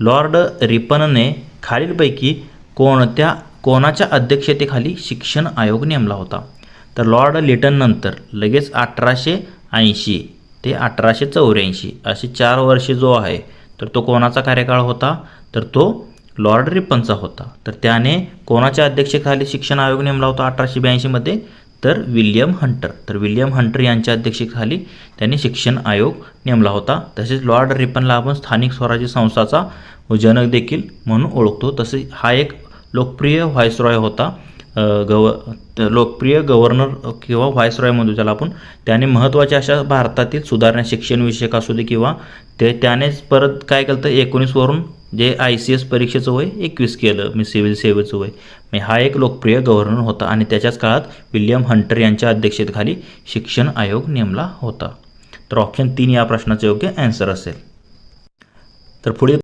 Lord रिपनने खालीलपैकी कोणत्या कोणाच्या अध्यक्षतेखाली शिक्षण आयोग नेमला होता? तर लॉर्ड लिटननंतर लगेच अठराशे ऐंशी ते अठराशे चौऱ्याऐंशी असे चार वर्षे जो आहे तर तो कोणाचा कार्यकाळ होता? तर तो लॉर्ड रिपनचा होता. तर त्याने कोणाच्या अध्यक्षतेखाली शिक्षण आयोग नेमला होता अठराशे ब्याऐंशीमध्ये तर विल्यम हंटर. तर विल्यम हंटर यांच्या अध्यक्षतेखाली त्यांनी शिक्षण आयोग नेमला होता. तसेच लॉर्ड रिपनला आपण स्थानिक स्वराज्य संस्थाचा जनक देखील म्हणून ओळखतो. तसेच हा एक लोकप्रिय व्हायसरॉय होता. गव लोकप्रिय गव्हर्नर किंवा व्हायसरॉय म्हणतो त्याला आपण त्याने महत्त्वाच्या अशा भारतातील सुधारणा शिक्षणविषयक असू दे किंवा ते त्यानेच परत काय केलं तर एकोणीसवरून जे आय सी एस परीक्षेचं वय एकवीस केलं मी सिव्हिल सेवेचं वय. मी हा एक लोकप्रिय गव्हर्नर होता आणि त्याच्याच काळात विल्यम हंटर यांच्या अध्यक्षतेखाली शिक्षण आयोग नेमला होता. तर ऑप्शन तीन या प्रश्नाचं योग्य ॲन्सर असेल. तर पुढे